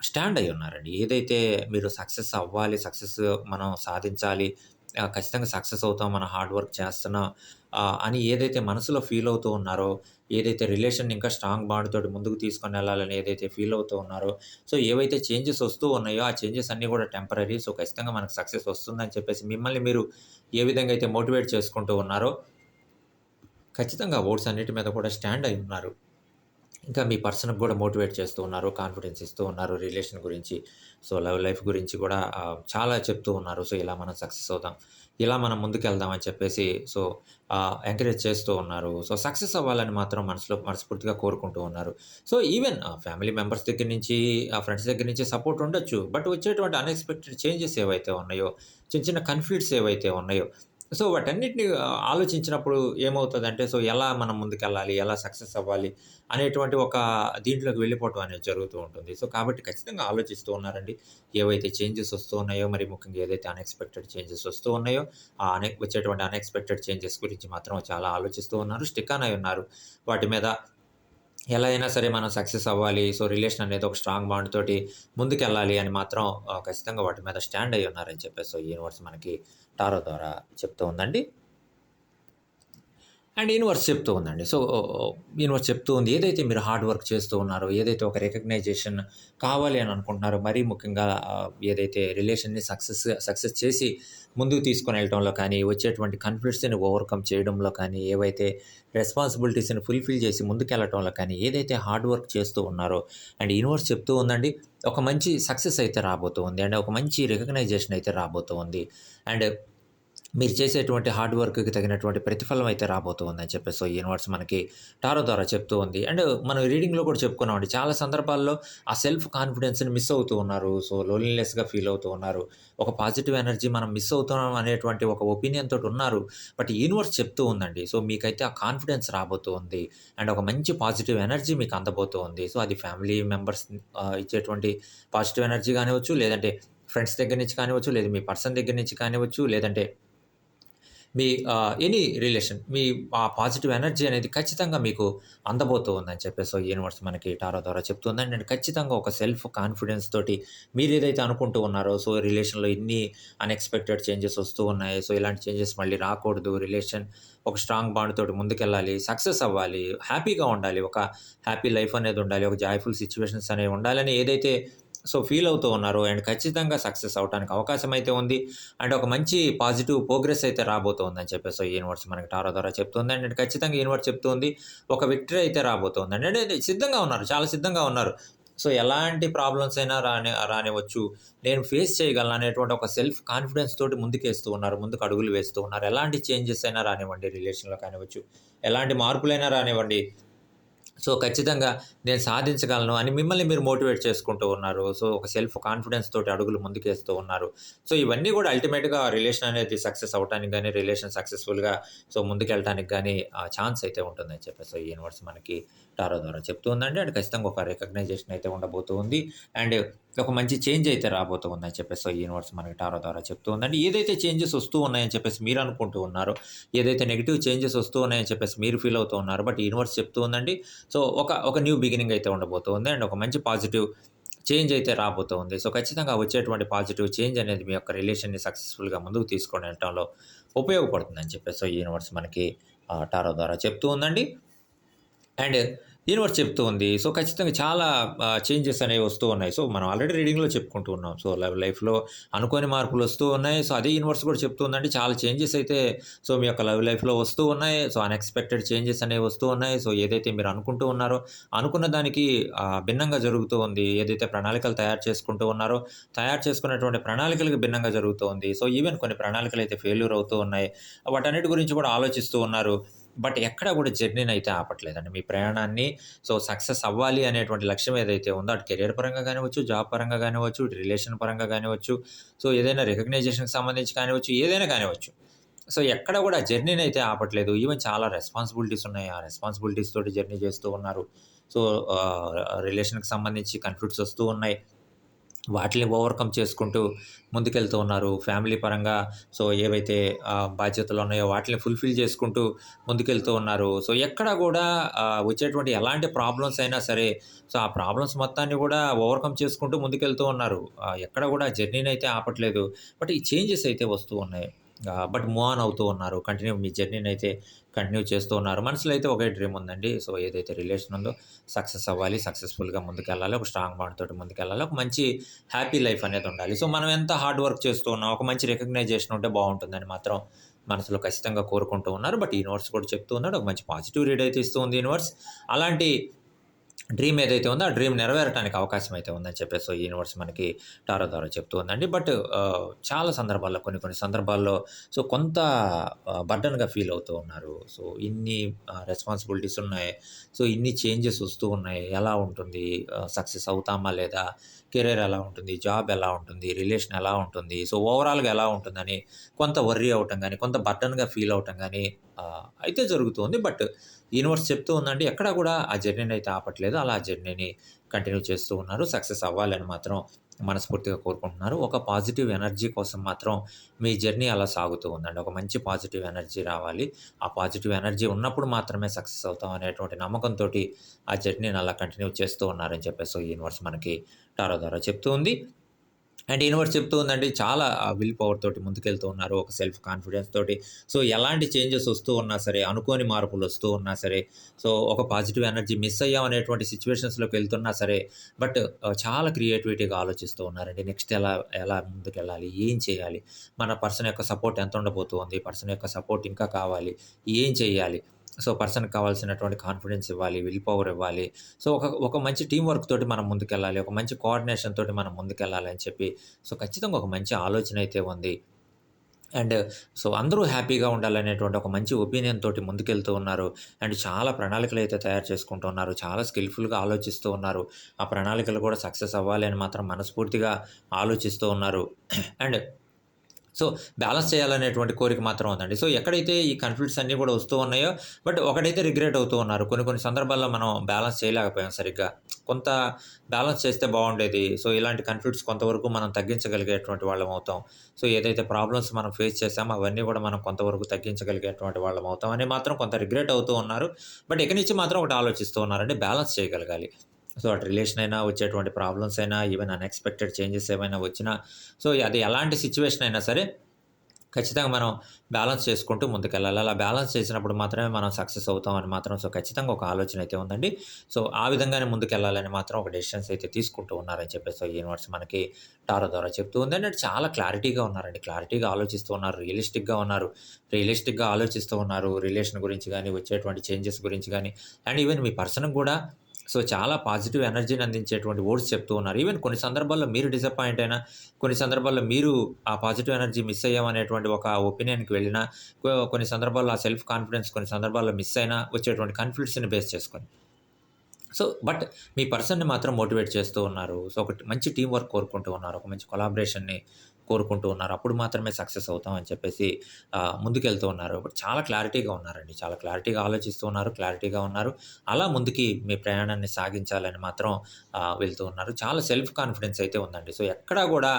స్టాండ్ అయి ఉన్నారండి. ఏదైతే మీరు సక్సెస్ అవ్వాలి, సక్సెస్ మనం సాధించాలి, ఖచ్చితంగా సక్సెస్ అవుతాం, మనం హార్డ్ వర్క్ చేస్తున్నా అని ఏదైతే మనసులో ఫీల్ అవుతూ ఉన్నారో, ఏదైతే రిలేషన్ ఇంకా స్ట్రాంగ్ బాండ్ తోటి ముందుకు తీసుకొని వెళ్ళాలని ఏదైతే ఫీల్ అవుతూ ఉన్నారో, సో, ఏవైతే చేంజెస్ వస్తూ ఉన్నాయో, ఆ చేంజెస్ అన్నీ కూడా టెంపరరీ. సో, ఖచ్చితంగా మనకు సక్సెస్ వస్తుందని చెప్పేసి మిమ్మల్ని మీరు ఏ విధంగా అయితే మోటివేట్ చేసుకుంటూ ఉన్నారో ఖచ్చితంగా ఓట్స్ అన్నిటి మీద కూడా స్టాండ్ అయి ఉన్నారు. ఇంకా మీ పర్సన్‌కి కూడా మోటివేట్ చేస్తూ ఉన్నారు. కాన్ఫిడెన్స్ ఇస్తూ ఉన్నారు. రిలేషన్ గురించి, సో, లవ్ లైఫ్ గురించి కూడా చాలా చెప్తూ ఉన్నారు. సో, ఇలా మనం సక్సెస్ అవుదాం. ఇలా మనం ముందుకెళ్దాం అని చెప్పేసి సో, ఎంకరేజ్ చేస్తూ ఉన్నారు. సో, సక్సెస్ అవ్వాలని మాత్రం మనసులో మనస్ఫూర్తిగా కోరుకుంటూ ఉన్నారు. సో, ఈవెన్ ఫ్యామిలీ మెంబర్స్ దగ్గర నుంచి, ఆ ఫ్రెండ్స్ దగ్గర నుంచి సపోర్ట్ ఉండొచ్చు. బట్ వచ్చేటువంటి అన్‌ఎక్స్‌పెక్టెడ్ చేంజెస్ ఏవైతే ఉన్నాయో, చిన్న చిన్న కన్‌ఫ్లిక్ట్స్ ఏవైతే ఉన్నాయో, సో, వాటన్నిటిని ఆలోచించినప్పుడు ఏమవుతుందంటే సో, ఎలా మనం ముందుకెళ్ళాలి? ఎలా సక్సెస్ అవ్వాలి? అనేటువంటి ఒక దీంట్లోకి వెళ్ళిపోవటం అనేది జరుగుతూ ఉంటుంది. సో, కాబట్టి ఖచ్చితంగా ఆలోచిస్తూ ఉన్నారండి. ఏవైతే చేంజెస్ వస్తూ ఉన్నాయో, మరి ముఖ్యంగా ఏదైతే అన్‌ఎక్స్‌పెక్టెడ్ చేంజెస్ వస్తూ ఉన్నాయో, ఆ అనే వచ్చేటువంటి అన్‌ఎక్స్‌పెక్టెడ్ చేంజెస్ గురించి మాత్రం చాలా ఆలోచిస్తూ ఉన్నారు. స్టిక్ ఆన్ అయి ఉన్నారు. వాటి మీద ఎలా అయినా సరే మనం సక్సెస్ అవ్వాలి. సో, రిలేషన్ అనేది ఒక స్ట్రాంగ్ బాండ్ తోటి ముందుకెళ్ళాలి అని మాత్రం ఖచ్చితంగా వాటి మీద స్టాండ్ అయ్యి ఉన్నారని చెప్పేసి సో, యూనివర్స్ మనకి టారో ద్వారా చెప్తూ ఉందండి. అండ్ యూనివర్స్ చెప్తూ ఉందండి. సో, యూనివర్స్ చెప్తూ ఉంది. ఏదైతే మీరు హార్డ్ వర్క్ చేస్తూ ఉన్నారో, ఏదైతే ఒక రికగ్నైజేషన్ కావాలి అని అనుకుంటున్నారో, మరీ ముఖ్యంగా ఏదైతే రిలేషన్‌ని సక్సెస్ సక్సెస్ చేసి ముందుకు తీసుకొని వెళ్ళటంలో కానీ, వచ్చేటువంటి కాన్‌ఫ్లిక్ట్స్‌ని ఓవర్‌కమ్ చేయడంలో కానీ, ఏవైతే రెస్పాన్సిబిలిటీస్‌ని ఫుల్‌ఫిల్ చేసి ముందుకెళ్ళటంలో కానీ, ఏదైతే హార్డ్ వర్క్ చేస్తూ ఉన్నారో అండ్ యూనివర్స్ చెప్తూ ఉందండి. ఒక మంచి సక్సెస్ అయితే రాబోతూ ఉంది. అండ్ ఒక మంచి రికగ్నైజేషన్ అయితే రాబోతూ ఉంది. అండ్ మీరు చేసేటువంటి హార్డ్ వర్క్‌కి తగినటువంటి ప్రతిఫలం అయితే రాబోతుందని చెప్పేసి సో, యూనివర్స్ మనకి టారో ద్వారా చెప్తూ ఉంది. అండ్ మనం రీడింగ్‌లో కూడా చెప్పుకున్నామండి. చాలా సందర్భాల్లో ఆ సెల్ఫ్ కాన్ఫిడెన్స్‌ని మిస్ అవుతూ ఉన్నారు. సో, లోన్లీనెస్‌గా ఫీల్ అవుతూ ఉన్నారు. ఒక పాజిటివ్ ఎనర్జీ మనం మిస్ అవుతున్నాం అనేటువంటి ఒక ఒపీనియన్ తోటి ఉన్నారు. బట్ యూనివర్స్ చెప్తూ ఉందండి. సో, మీకైతే ఆ కాన్ఫిడెన్స్ రాబోతూ ఉంది. అండ్ ఒక మంచి పాజిటివ్ ఎనర్జీ మీకు అందబోతూ ఉంది. సో, అది ఫ్యామిలీ మెంబర్స్ ఇచ్చేటువంటి పాజిటివ్ ఎనర్జీ కానివ్వచ్చు, లేదంటే ఫ్రెండ్స్ దగ్గర నుంచి కానివ్వచ్చు, లేదా మీ పర్సన్ దగ్గర నుంచి కానివ్వచ్చు, లేదంటే మీ ఎనీ రిలేషన్ మీ ఆ పాజిటివ్ ఎనర్జీ అనేది ఖచ్చితంగా మీకు అందబోతూ ఉందని చెప్పేసి సో, యూనివర్స్ మనకి టారో ద్వారా చెప్తుందండి. అండ్ ఖచ్చితంగా ఒక సెల్ఫ్ కాన్ఫిడెన్స్ తోటి మీరు ఏదైతే అనుకుంటూ ఉన్నారో, సో, రిలేషన్‌లో ఇన్ని అన్‌ఎక్స్‌పెక్టెడ్ చేంజెస్ వస్తూ ఉన్నాయి. సో, ఇలాంటి చేంజెస్ మళ్ళీ రాకూడదు. రిలేషన్ ఒక స్ట్రాంగ్ బాండ్ తోటి ముందుకెళ్ళాలి. సక్సెస్ అవ్వాలి. హ్యాపీగా ఉండాలి. ఒక హ్యాపీ లైఫ్ అనేది ఉండాలి. ఒక జాయ్‌ఫుల్ సిచ్యువేషన్స్ అనేవి ఉండాలని ఏదైతే సో, ఫీల్ అవుతూ ఉన్నారు అండ్ ఖచ్చితంగా సక్సెస్ అవ్వటానికి అవకాశం అయితే ఉంది. అండ్ ఒక మంచి పాజిటివ్ ప్రోగ్రెస్ అయితే రాబోతోందని చెప్పేసి సో, యూనివర్స్ మనకి టారో ద్వారా చెప్తుంది. అండ్ ఖచ్చితంగా యూనివర్స్ చెప్తుంది. ఒక విక్టరీ అయితే రాబోతోంది అంటే సిద్ధంగా ఉన్నారు. చాలా సిద్ధంగా ఉన్నారు. సో, ఎలాంటి ప్రాబ్లమ్స్ అయినా రాని రానివ్వచ్చు. నేను ఫేస్ చేయగలను అనేటువంటి ఒక సెల్ఫ్ కాన్ఫిడెన్స్ తోటి ముందుకేస్తూ ఉన్నారు. ముందుకు అడుగులు వేస్తూ ఉన్నారు. ఎలాంటి చేంజెస్ అయినా రానివ్వండి రిలేషన్‌లో కానివ్వచ్చు. ఎలాంటి మార్పులైనా రానివ్వండి. సో, ఖచ్చితంగా నేను సాధించగలను అని మిమ్మల్ని మీరు మోటివేట్ చేసుకుంటూ ఉన్నారు. సో, ఒక సెల్ఫ్ కాన్ఫిడెన్స్ తోటి అడుగులు ముందుకేస్తూ ఉన్నారు. సో, ఇవన్నీ కూడా అల్టిమేట్‌గా రిలేషన్ అనేది సక్సెస్ అవ్వటానికి కానీ రిలేషన్ సక్సెస్‌ఫుల్‌గా సో, ముందుకెళ్ళడానికి కానీ ఆ ఛాన్స్ అయితే ఉంటుందని చెప్పేసి సో, యూనివర్స్ మనకి టారో ద్వారా చెప్తూ ఉందండి. అండ్ ఖచ్చితంగా ఒక రికగ్నైజేషన్ అయితే ఉండబోతూ ఉంది. అండ్ ఒక మంచి చేంజ్ అయితే రాబోతూ ఉందని చెప్పేసి సో, యూనివర్స్ మనకి టారో ద్వారా చెప్తూ ఉందండి. ఏదైతే చేంజెస్ వస్తూ ఉన్నాయని చెప్పేసి మీరు అనుకుంటూ ఉన్నారో, ఏదైతే నెగిటివ్ చేంజెస్ వస్తూ ఉన్నాయని చెప్పేసి మీరు ఫీల్ అవుతూ ఉన్నారు. బట్ యూనివర్స్ చెప్తూ ఉందండి. సో, ఒక ఒక న్యూ బిగినింగ్ అయితే ఉండబోతుంది అండ్ ఒక మంచి పాజిటివ్ చేంజ్ అయితే రాబోతుంది సో, ఖచ్చితంగా వచ్చేటువంటి పాజిటివ్ చేంజ్ అనేది మీ యొక్క రిలేషన్‌ని సక్సెస్‌ఫుల్‌గా ముందుకు తీసుకొని వెళ్ళటంలో ఉపయోగపడుతుందని చెప్పేసి సో, యూనివర్స్ మనకి టారో ద్వారా చెప్తూ ఉందండి. అండ్ యూనివర్స్ చెప్తూ ఉంది. సో, ఖచ్చితంగా చాలా చేంజెస్ అనేవి వస్తూ ఉన్నాయి. సో, మనం ఆల్రెడీ రీడింగ్‌లో చెప్పుకుంటూ ఉన్నాం. సో, లైఫ్‌లో అనుకోని మార్పులు వస్తూ ఉన్నాయి. సో, అదే యూనివర్స్ కూడా చెప్తూ ఉందండి. చాలా చేంజెస్ అయితే సో, మీ యొక్క లవ్ లైఫ్‌లో వస్తూ ఉన్నాయి. సో, అన్‌ఎక్స్‌పెక్టెడ్ చేంజెస్ అనేవి వస్తూ ఉన్నాయి. సో, ఏదైతే మీరు అనుకుంటూ ఉన్నారో, అనుకున్న దానికి భిన్నంగా జరుగుతూ ఉంది. ఏదైతే ప్రణాళికలు తయారు చేసుకుంటూ ఉన్నారో, తయారు చేసుకున్నటువంటి ప్రణాళికలకు భిన్నంగా జరుగుతూ ఉంది. సో, ఈవెన్ కొన్ని ప్రణాళికలు అయితే ఫెయిల్యూర్ అవుతూ ఉన్నాయి. వాటన్నిటి గురించి కూడా ఆలోచిస్తూ ఉన్నారు. బట్ ఎక్కడా కూడా జర్నీని అయితే ఆపట్లేదండి. మీ ప్రయాణాన్ని సో, సక్సెస్ అవ్వాలి అనేటువంటి లక్ష్యం ఏదైతే ఉందో, అటు కెరియర్ పరంగా కానివచ్చు జాబ్ పరంగా కానివ్వచ్చు, ఇటు రిలేషన్ పరంగా కానివ్వచ్చు, సో, ఏదైనా రికగ్నైజేషన్‌కి సంబంధించి కానివ్వచ్చు, ఏదైనా కానివ్వచ్చు. సో, ఎక్కడ కూడా జర్నీని అయితే ఆపట్లేదు. ఈవెన్ చాలా రెస్పాన్సిబిలిటీస్ ఉన్నాయి. ఆ రెస్పాన్సిబిలిటీస్ తోటి జర్నీ చేస్తూ ఉన్నారు. సో, రిలేషన్‌కి సంబంధించి కన్ఫ్లిక్ట్స్ వస్తూ ఉన్నాయి. వాటిని ఓవర్కమ్ చేసుకుంటూ ముందుకెళ్తూ ఉన్నారు. ఫ్యామిలీ పరంగా సో ఏవైతే బాధ్యతలు ఉన్నాయో వాటిని ఫుల్ఫిల్ చేసుకుంటూ ముందుకెళ్తూ ఉన్నారు. సో ఎక్కడ కూడా వచ్చేటువంటి ఎలాంటి ప్రాబ్లమ్స్ అయినా సరే సో ఆ ప్రాబ్లమ్స్ మొత్తాన్ని కూడా ఓవర్కమ్ చేసుకుంటూ ముందుకెళ్తూ ఉన్నారు. ఎక్కడ కూడా జర్నీని అయితే ఆపట్లేదు. బట్ ఈ చేంజెస్ అయితే వస్తూ ఉన్నాయి. బట్ మూవ్ ఆన్ అవుతూ ఉన్నారు. కంటిన్యూ మీ జర్నీని అయితే కంటిన్యూ చేస్తూ ఉన్నారు. మనసులో అయితే ఒకే డ్రీమ్ ఉందండి. సో ఏదైతే రిలేషన్ ఉందో సక్సెస్ అవ్వాలి సక్సెస్ఫుల్గా ముందుకెళ్ళాలి ఒక స్ట్రాంగ్ బాండ్ తోటి ముందుకెళ్ళాలి ఒక మంచి హ్యాపీ లైఫ్ అనేది ఉండాలి. సో మనం ఎంత హార్డ్ వర్క్ చేస్తూ ఉన్నాం ఒక మంచి రికగ్నైజేషన్ ఉంటే బాగుంటుందని మాత్రం మనసులో ఖచ్చితంగా కోరుకుంటూ ఉన్నారు. బట్ యూనివర్స్ కూడా చెప్తూ ఉన్నాడు. ఒక మంచి పాజిటివ్ రీడ్ అయితే ఇస్తుంది యూనివర్స్ అలాంటి డ్రీమ్ ఏదైతే ఉందో ఆ డ్రీమ్ నెరవేరడానికి అవకాశం అయితే ఉందని చెప్పేసి సో యూనివర్స్ మనకి టారో ద్వారా చెప్తూ ఉందండి. బట్ చాలా సందర్భాల్లో కొన్ని కొన్ని సందర్భాల్లో సో కొంత బర్డన్గా ఫీల్ అవుతూ ఉన్నారు. సో ఇన్ని రెస్పాన్సిబిలిటీస్ ఉన్నాయి. సో ఇన్ని చేంజెస్ వస్తూ ఉన్నాయి. ఎలా ఉంటుంది? సక్సెస్ అవుతామా లేదా? కెరీర్ ఎలా ఉంటుంది? జాబ్ ఎలా ఉంటుంది? రిలేషన్ ఎలా ఉంటుంది? సో ఓవరాల్గా ఎలా ఉంటుందని కొంత వర్రీ అవటం కానీ కొంత బర్డన్గా ఫీల్ అవటం కానీ అయితే జరుగుతుంది బట్ యూనివర్స్ చెప్తూ ఉందండి ఎక్కడ కూడా ఆ జర్నీని అయితే ఆపట్లేదు. అలా ఆ జర్నీని కంటిన్యూ చేస్తూ ఉన్నారు. సక్సెస్ అవ్వాలని మాత్రం మనస్ఫూర్తిగా కోరుకుంటున్నారు. ఒక పాజిటివ్ ఎనర్జీ కోసం మాత్రం మీ జర్నీ అలా సాగుతూ ఉందండి. ఒక మంచి పాజిటివ్ ఎనర్జీ రావాలి. ఆ పాజిటివ్ ఎనర్జీ ఉన్నప్పుడు మాత్రమే సక్సెస్ అవుతాం అనేటువంటి నమ్మకంతో ఆ జర్నీని అలా కంటిన్యూ చేస్తూ ఉన్నారని చెప్పేసి యూనివర్స్ మనకి టారో ద్వారా చెప్తూ ఉంది. అండ్ యూనివర్స్ చెప్తూ ఉందండి చాలా విల్ పవర్ తోటి ముందుకెళ్తూ ఉన్నారు ఒక సెల్ఫ్ కాన్ఫిడెన్స్ తోటి. సో ఎలాంటి చేంజెస్ వస్తూ ఉన్నా సరే అనుకోని మార్పులు వస్తూ ఉన్నా సరే సో ఒక పాజిటివ్ ఎనర్జీ మిస్ అయ్యాం అనేటువంటి సిచ్యువేషన్స్లోకి వెళ్తున్నా సరే బట్ చాలా క్రియేటివిటీగా ఆలోచిస్తూ ఉన్నారండి. నెక్స్ట్ ఎలా ఎలా ముందుకెళ్ళాలి ఏం చేయాలి మన పర్సన్ యొక్క సపోర్ట్ ఎంత ఉండబోతుంది పర్సన్ యొక్క సపోర్ట్ ఇంకా కావాలి ఏం చేయాలి సో పర్సన్కి కావాల్సినటువంటి కాన్ఫిడెన్స్ ఇవ్వాలి విల్ పవర్ ఇవ్వాలి. సో ఒక ఒక మంచి టీం వర్క్ తోటి మనం ముందుకెళ్ళాలి ఒక మంచి కోఆర్డినేషన్ తోటి మనం ముందుకెళ్ళాలి అని చెప్పి సో ఖచ్చితంగా ఒక మంచి ఆలోచన అయితే ఉంది. అండ్ సో అందరూ హ్యాపీగా ఉండాలనేటువంటి ఒక మంచి ఒపీనియన్ తోటి ముందుకెళ్తూ ఉన్నారు. అండ్ చాలా ప్రణాళికలు అయితే తయారు చేసుకుంటూ ఉన్నారు చాలా స్కిల్ఫుల్గా ఆలోచిస్తూ ఉన్నారు. ఆ ప్రణాళికలు కూడా సక్సెస్ అవ్వాలి అని మాత్రం మనస్ఫూర్తిగా ఆలోచిస్తూ ఉన్నారు. అండ్ సో బ్యాలెన్స్ చేయాలనేటువంటి కోరిక మాత్రం ఉందండి. సో ఎక్కడైతే ఈ కన్ఫ్లిక్ట్స్ అన్నీ కూడా వస్తూ ఉన్నాయో బట్ ఒకటైతే రిగ్రెట్ అవుతూ ఉన్నారు. కొన్ని కొన్ని సందర్భాల్లో మనం బ్యాలెన్స్ చేయలేకపోయాం సరిగ్గా. కొంత బ్యాలెన్స్ చేస్తే బాగుండేది. సో ఇలాంటి కన్ఫ్లిక్ట్స్ కొంతవరకు మనం తగ్గించగలిగేటువంటి వాళ్ళం అవుతాం. సో ఏదైతే ప్రాబ్లమ్స్ మనం ఫేస్ చేసామో అవన్నీ కూడా మనం కొంతవరకు తగ్గించగలిగేటువంటి వాళ్ళం అవుతాం అని మాత్రం కొంత రిగ్రెట్ అవుతూ ఉన్నారు. బట్ ఇక నుంచి మాత్రం ఒకటి ఆలోచిస్తూ ఉన్నారండి బ్యాలెన్స్ చేయగలగాలి. సో అటు రిలేషన్ అయినా వచ్చేటువంటి ప్రాబ్లమ్స్ అయినా ఈవెన్ అన్ఎక్స్పెక్టెడ్ చేంజెస్ ఏమైనా వచ్చినా సో అది ఎలాంటి సిచ్యువేషన్ అయినా సరే ఖచ్చితంగా మనం బ్యాలెన్స్ చేసుకుంటూ ముందుకెళ్ళాలి. అలా బ్యాలెన్స్ చేసినప్పుడు మాత్రమే మనం సక్సెస్ అవుతామని మాత్రం సో ఖచ్చితంగా ఒక ఆలోచన అయితే ఉందండి. సో ఆ విధంగానే ముందుకెళ్ళాలని మాత్రం ఒక డెసిషన్స్ అయితే తీసుకుంటూ ఉన్నారని చెప్పేసి యూనివర్స్ మనకి టారో ద్వారా చెప్తూ ఉంది. అంటే చాలా క్లారిటీగా ఉన్నారండి. క్లారిటీగా ఆలోచిస్తూ ఉన్నారు. రియలిస్టిక్గా ఉన్నారు. రియలిస్టిక్గా ఆలోచిస్తూ ఉన్నారు. రిలేషన్ గురించి కానీ వచ్చేటువంటి చేంజెస్ గురించి కానీ అండ్ ఈవెన్ మీ పర్సన్ కూడా సో చాలా పాజిటివ్ ఎనర్జీని అందించేటువంటి వర్డ్స్ చెప్తూ ఉన్నారు. ఈవెన్ కొన్ని సందర్భాల్లో మీరు డిసప్పాయింట్ అయినా కొన్ని సందర్భాల్లో మీరు ఆ పాజిటివ్ ఎనర్జీ మిస్ అయ్యామనేటువంటి ఒక ఒపీనియన్కి వెళ్ళినా కొన్ని సందర్భాల్లో ఆ సెల్ఫ్ కాన్ఫిడెన్స్ కొన్ని సందర్భాల్లో మిస్ అయినా వచ్చేటువంటి కాన్ఫిడెన్స్ని బేస్ చేసుకొని. సో బట్ మీ పర్సన్ని మాత్రం మోటివేట్ చేస్తూ ఉన్నారు. సో ఒక మంచి టీం వర్క్ కోరుకుంటూ ఉన్నారు. ఒక మంచి కొలాబరేషన్ని కోరుకుంటూ ఉన్నారు. అప్పుడు మాత్రమే సక్సెస్ అవుతాం అని చెప్పేసి ముందుకెళ్తూ ఉన్నారు. చాలా క్లారిటీగా ఉన్నారండి. చాలా క్లారిటీగా ఆలోచిస్తూ ఉన్నారు క్లారిటీగా ఉన్నారు. అలా ముందుకి మీ ప్రయాణాన్ని సాగించాలని మాత్రం వెళ్తూ ఉన్నారు. చాలా సెల్ఫ్ కాన్ఫిడెన్స్ అయితే ఉందండి. సో ఎక్కడా కూడా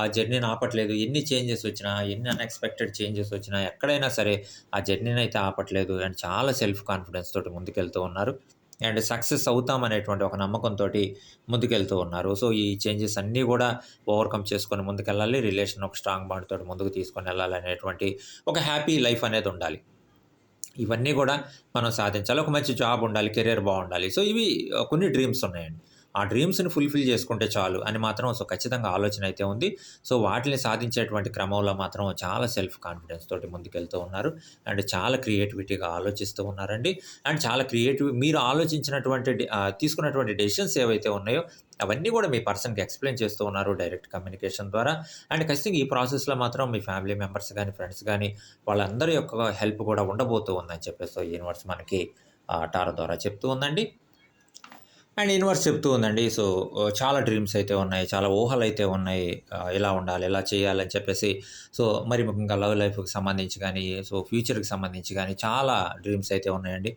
ఆ జర్నీని ఆపట్లేదు. ఎన్ని చేంజెస్ వచ్చినా ఎన్ని అన్ఎక్స్పెక్టెడ్ చేంజెస్ వచ్చినా ఎక్కడైనా సరే ఆ జర్నీని అయితే ఆపట్లేదు. అండ్ చాలా సెల్ఫ్ కాన్ఫిడెన్స్ తోటి ముందుకెళ్తూ ఉన్నారు. అండ్ సక్సెస్ అవుతామనేటువంటి ఒక నమ్మకంతో ముందుకెళ్తూ ఉన్నారు. సో ఈ చేంజెస్ అన్నీ కూడా ఓవర్కమ్ చేసుకొని ముందుకెళ్ళాలి. రిలేషన్ ఒక స్ట్రాంగ్ బాండ్ తోటి ముందుకు తీసుకొని వెళ్ళాలి అనేటువంటి ఒక హ్యాపీ లైఫ్ అనేది ఉండాలి. ఇవన్నీ కూడా మనం సాధించాలి. ఒక మంచి జాబ్ ఉండాలి కెరీర్ బాగుండాలి. సో ఇవి కొన్ని డ్రీమ్స్ ఉన్నాయండి. ఆ డ్రీమ్స్ని ఫుల్ఫిల్ చేసుకుంటే చాలు అని మాత్రం సో ఖచ్చితంగా ఆలోచన అయితే ఉంది. సో వాటిని సాధించేటువంటి క్రమంలో మాత్రం చాలా సెల్ఫ్ కాన్ఫిడెన్స్ తోటి ముందుకెళ్తూ ఉన్నారు. అండ్ చాలా క్రియేటివిటీగా ఆలోచిస్తూ ఉన్నారండి. అండ్ చాలా క్రియేటివ్ మీరు ఆలోచించినటువంటి తీసుకున్నటువంటి డెసిషన్స్ ఏవైతే ఉన్నాయో అవన్నీ కూడా మీ పర్సన్కి ఎక్స్ప్లెయిన్ చేస్తూ ఉన్నారు డైరెక్ట్ కమ్యూనికేషన్ ద్వారా. అండ్ ఖచ్చితంగా ఈ ప్రాసెస్లో మాత్రం మీ ఫ్యామిలీ మెంబర్స్ కానీ ఫ్రెండ్స్ కానీ వాళ్ళందరి యొక్క హెల్ప్ కూడా ఉండబోతూ ఉందని చెప్పేసి యూనివర్స్ మనకి ఆ, టారో ద్వారా చెప్తూ ఉందండి. అండ్ యూనివర్స్ చెప్తూ ఉందండి. సో చాలా డ్రీమ్స్ అయితే ఉన్నాయి. చాలా ఊహలు అయితే ఉన్నాయి. ఎలా ఉండాలి ఎలా చేయాలని చెప్పేసి. సో మరి ముఖ్యంగా లవ్ లైఫ్కి సంబంధించి కానీ సో ఫ్యూచర్కి సంబంధించి కానీ చాలా డ్రీమ్స్ అయితే ఉన్నాయండి.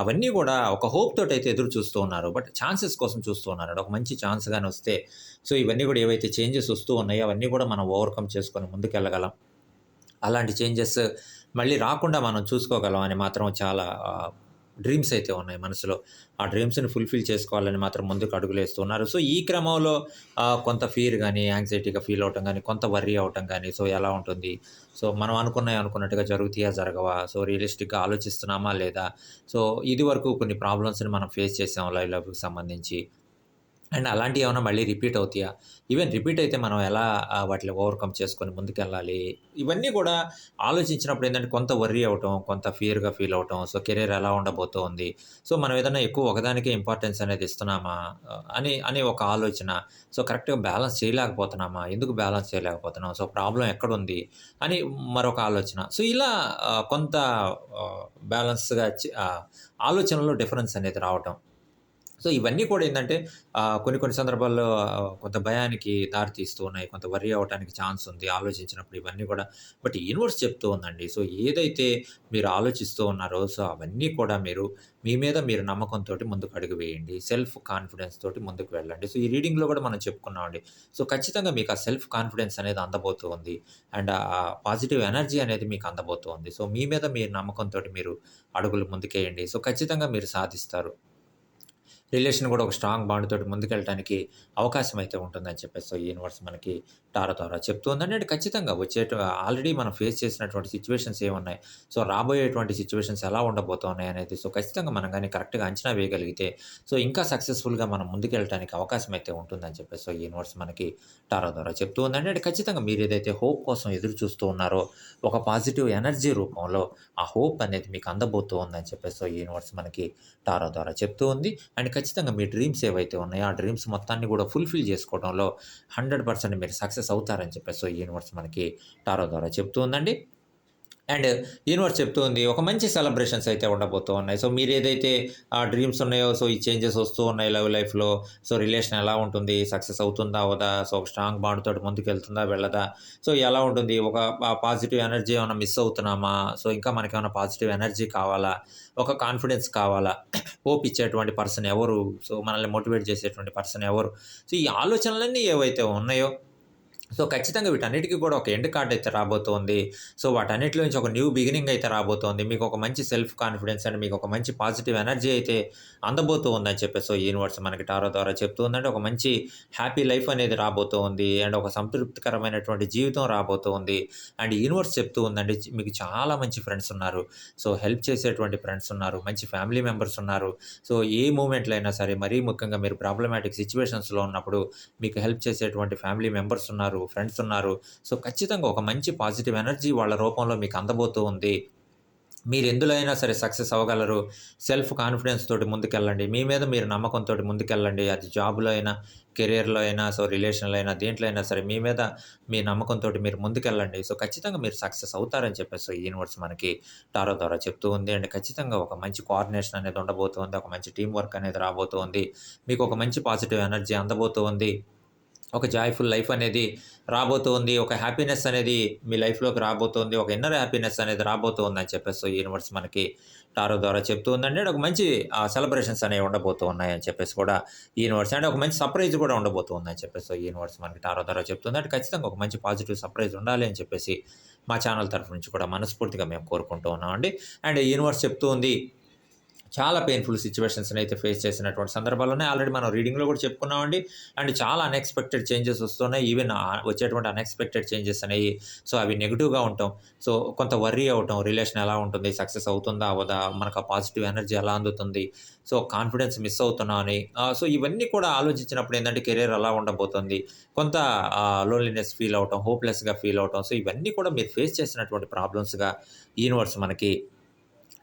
అవన్నీ కూడా ఒక హోప్ తోటి అయితే ఎదురు చూస్తూ ఉన్నారు. బట్ ఛాన్సెస్ కోసం చూస్తూ ఉన్నారు. ఒక మంచి ఛాన్స్ కానీ వస్తే. సో ఇవన్నీ కూడా ఏవైతే చేంజెస్ వస్తూ ఉన్నాయో అవన్నీ కూడా మనం ఓవర్కమ్ చేసుకొని ముందుకెళ్ళగలం. అలాంటి చేంజెస్ మళ్ళీ రాకుండా మనం చూసుకోగలం అని మాత్రం చాలా డ్రీమ్స్ అయితే ఉన్నాయి మనసులో. ఆ డ్రీమ్స్ని ఫుల్ఫిల్ చేసుకోవాలని మాత్రం ముందుకు అడుగులు వేస్తున్నారు సో ఈ క్రమంలో కొంత ఫీర్ కానీ యాంగ్జైటీగా ఫీల్ అవటం కానీ కొంత వర్రీ అవటం కానీ సో ఎలా ఉంటుంది? సో మనం అనుకున్నాయి అనుకున్నట్టుగా జరుగుతాయా జరగవా? సో రియలిస్టిక్గా ఆలోచిస్తున్నామా లేదా? సో ఇది వరకు కొన్ని ప్రాబ్లమ్స్ని మనం ఫేస్ చేసాం లైవ్ లైఫ్కి సంబంధించి. అండ్ అలాంటివి ఏమైనా మళ్ళీ రిపీట్ అవుతాయా? ఈవెన్ రిపీట్ అయితే మనం ఎలా వాటిని ఓవర్కమ్ చేసుకొని ముందుకెళ్ళాలి? ఇవన్నీ కూడా ఆలోచించినప్పుడు ఏంటంటే కొంత వర్రీ అవటం కొంత ఫియర్గా ఫీల్ అవటం సో కెరీర్ ఎలా ఉండబోతోంది? సో మనం ఏదైనా ఎక్కువ ఒకదానికే ఇంపార్టెన్స్ అనేది ఇస్తున్నామా? అని అని ఒక ఆలోచన. సో కరెక్ట్గా బ్యాలెన్స్ చేయలేకపోతున్నామా? ఎందుకు బ్యాలెన్స్ చేయలేకపోతున్నాం? సో ప్రాబ్లం ఎక్కడుంది? అని మరొక ఆలోచన. సో ఇలా కొంత బ్యాలెన్స్గా ఆలోచనలో డిఫరెన్స్ అనేది రావటం. సో ఇవన్నీ కూడా ఏంటంటే కొన్ని కొన్ని సందర్భాల్లో కొంత భయానికి దారితీస్తూ ఉన్నాయి కొంత వరి అవడానికి ఛాన్స్ ఉంది ఆలోచించినప్పుడు ఇవన్నీ కూడా. బట్ యూనివర్స్ చెప్తూ ఉందండి. సో ఏదైతే మీరు ఆలోచిస్తూ ఉన్నారో సో అవన్నీ కూడా మీరు మీ మీద మీరు నమ్మకంతో ముందుకు అడుగు వేయండి. సెల్ఫ్ కాన్ఫిడెన్స్ తోటి ముందుకు వెళ్ళండి. సో ఈ రీడింగ్లో కూడా మనం చెప్పుకున్నామండి. సో ఖచ్చితంగా మీకు ఆ సెల్ఫ్ కాన్ఫిడెన్స్ అనేది అందబోతూ ఉంది. అండ్ ఆ పాజిటివ్ ఎనర్జీ అనేది మీకు అందబోతూ ఉంది. సో మీ మీద మీరు నమ్మకంతో మీరు అడుగులు ముందుకేయండి. సో ఖచ్చితంగా మీరు సాధిస్తారు. రిలేషన్ కూడా ఒక స్ట్రాంగ్ బాండ్ తోటి ముందుకెళ్ళడానికి అవకాశం అయితే ఉంటుందని చెప్పేసి ఈ యూనివర్స్ మనకి టారా ద్వారా చెప్తుందండి అంటే ఖచ్చితంగా వచ్చే ఆల్రెడీ మనం ఫేస్ చేసినటువంటి సిచ్యువేషన్స్ ఏమున్నాయి? సో రాబోయేటువంటి సిచ్యువేషన్స్ ఎలా ఉండబోతున్నాయి అనేది సో ఖచ్చితంగా మనం కానీ కరెక్ట్గా అంచనా వేయగలిగితే సో ఇంకా సక్సెస్ఫుల్గా మనం ముందుకెళ్ళడానికి అవకాశం అయితే ఉంటుందని చెప్పేసి సో యూనివర్స్ మనకి టారా ద్వారా చెప్తూ ఉందండి. ఖచ్చితంగా మీరు ఏదైతే హోప్ కోసం ఎదురు చూస్తూ ఉన్నారో ఒక పాజిటివ్ ఎనర్జీ రూపంలో ఆ హోప్ అనేది మీకు అందబోతూ ఉందని చెప్పేసి సో ఈ యూనివర్స్ మనకి టారా ద్వారా చెప్తూ ఉంది. అండ్ ఖచ్చితంగా మీ డ్రీమ్స్ ఏవైతే ఉన్నాయో ఆ డ్రీమ్స్ మొత్తాన్ని కూడా ఫుల్ఫిల్ చేసుకోవడంలో హండ్రెడ్ పర్సెంట్ మీరు సక్సెస్ అవుతారని చెప్పేసి సో యూనివర్స్ మనకి టారో ద్వారా చెప్తూ ఉందండి. అండ్ యూనివర్స్ చెప్తూ ఉంది ఒక మంచి సెలబ్రేషన్స్ అయితే ఉండబోతూ ఉన్నాయి. సో మీరు ఏదైతే ఆ డ్రీమ్స్ ఉన్నాయో సో ఈ చేంజెస్ వస్తూ ఉన్నాయి లవ్ లైఫ్లో సో రిలేషన్ ఎలా ఉంటుంది సక్సెస్ అవుతుందా అవదా సో ఒక స్ట్రాంగ్ బాండ్ తోటి ముందుకు వెళ్తుందా వెళ్ళదా? సో ఎలా ఉంటుంది ఒక పాజిటివ్ ఎనర్జీ ఏమైనా మిస్ అవుతున్నామా? సో ఇంకా మనకి ఏమైనా పాజిటివ్ ఎనర్జీ కావాలా? ఒక కాన్ఫిడెన్స్ కావాలా? హోప్ ఇచ్చేటువంటి పర్సన్ ఎవరు? సో మనల్ని మోటివేట్ చేసేటువంటి పర్సన్ ఎవరు? సో ఈ ఆలోచనలన్నీ ఏవైతే ఉన్నాయో సో ఖచ్చితంగా వీటన్నిటికీ కూడా ఒక ఎండ్ కార్డ్ అయితే రాబోతోంది. సో వాటన్నిటిలో నుంచి ఒక న్యూ బిగినింగ్ అయితే రాబోతోంది. మీకు ఒక మంచి సెల్ఫ్ కాన్ఫిడెన్స్ అండ్ మీకు ఒక మంచి పాజిటివ్ ఎనర్జీ అయితే అందబోతూ ఉందని చెప్పేసి సో యూనివర్స్ మనకి టారో ద్వారా చెప్తూ ఉందంటే ఒక మంచి హ్యాపీ లైఫ్ అనేది రాబోతూ ఉంది అండ్ ఒక సంతృప్తికరమైనటువంటి జీవితం రాబోతోంది. అండ్ యూనివర్స్ చెప్తూ ఉందండి మీకు చాలా మంచి ఫ్రెండ్స్ ఉన్నారు. సో హెల్ప్ చేసేటువంటి ఫ్రెండ్స్ ఉన్నారు. మంచి ఫ్యామిలీ మెంబర్స్ ఉన్నారు. సో ఏ మూమెంట్లో అయినా సరే మరీ ముఖ్యంగా మీరు ప్రాబ్లమాటిక్ సిచ్యువేషన్స్లో ఉన్నప్పుడు మీకు హెల్ప్ చేసేటువంటి ఫ్యామిలీ మెంబర్స్ ఉన్నారు. ఫ్రెండ్స్ ఉన్నారు. సో ఖచ్చితంగా ఒక మంచి పాజిటివ్ ఎనర్జీ వాళ్ళ రూపంలో మీకు అందబోతూ ఉంది. మీరు ఎందులో అయినా సరే సక్సెస్ అవ్వగలరు. సెల్ఫ్ కాన్ఫిడెన్స్ తోటి ముందుకెళ్ళండి. మీ మీద మీరు నమ్మకంతో ముందుకెళ్ళండి. అది జాబ్లో అయినా కెరియర్లో అయినా సో రిలేషన్లో అయినా దేంట్లో అయినా సరే మీ మీద మీ నమ్మకంతో మీరు ముందుకెళ్ళండి. సో ఖచ్చితంగా మీరు సక్సెస్ అవుతారని చెప్పేసి సో యూనివర్స్ మనకి టారో ద్వారా చెప్తూ ఉంది. అండ్ ఖచ్చితంగా ఒక మంచి కోఆర్డినేషన్ అనేది ఉండబోతుంది ఒక మంచి టీం వర్క్ అనేది రాబోతుంది మీకు ఒక మంచి పాజిటివ్ ఎనర్జీ అందబోతుంది ఒక జాయ్ఫుల్ లైఫ్ అనేది రాబోతోంది ఒక హ్యాపీనెస్ అనేది మీ లైఫ్లోకి రాబోతోంది ఒక ఇన్నర్ హ్యాపీనెస్ అనేది రాబోతోంది అని చెప్పేసి యూనివర్స్ మనకి టారో ద్వారా చెప్తూ ఉందండి. ఒక మంచి సెలబ్రేషన్స్ అనేవి ఉండబోతూ ఉన్నాయి అని చెప్పేసి కూడా యూనివర్స్ అండ్ ఒక మంచి సర్ప్రైజ్ కూడా ఉండబోతుంది అని చెప్పేసి యూనివర్స్ మనకి టారో ద్వారా చెప్తుంది. అంటే ఖచ్చితంగా ఒక మంచి పాజిటివ్ సర్ప్రైజ్ ఉండాలి అని చెప్పేసి మా ఛానల్ తరఫు నుంచి కూడా మనస్ఫూర్తిగా మేము కోరుకుంటూ ఉన్నామండి. అండ్ యూనివర్స్ చెప్తూ ఉంది చాలా పెయిన్ఫుల్ సిచ్యువేషన్స్ని అయితే ఫేస్ చేసినటువంటి సందర్భాల్లోనే ఆల్రెడీ మనం రీడింగ్లో కూడా చెప్పుకున్నామండి. అండ్ చాలా అన్ఎక్స్పెక్టెడ్ చేంజెస్ వస్తున్నాయి. ఈవెన్ వచ్చేటువంటి అన్ఎక్స్పెక్టెడ్ చేంజెస్ అనేవి సో అవి నెగిటివ్గా ఉంటాం. సో కొంత వర్రీ అవటం రిలేషన్ ఎలా ఉంటుంది సక్సెస్ అవుతుందా అవదా మనకు ఆ పాజిటివ్ ఎనర్జీ ఎలా అందుతుంది సో కాన్ఫిడెన్స్ మిస్ అవుతున్నాం అని. సో ఇవన్నీ కూడా ఆలోచించినప్పుడు ఏంటంటే కెరీర్ అలా ఉండబోతుంది. కొంత లోన్లీనెస్ ఫీల్ అవటం హోప్లెస్గా ఫీల్ అవటం సో ఇవన్నీ కూడా మీరు ఫేస్ చేసినటువంటి ప్రాబ్లమ్స్గా యూనివర్స్ మనకి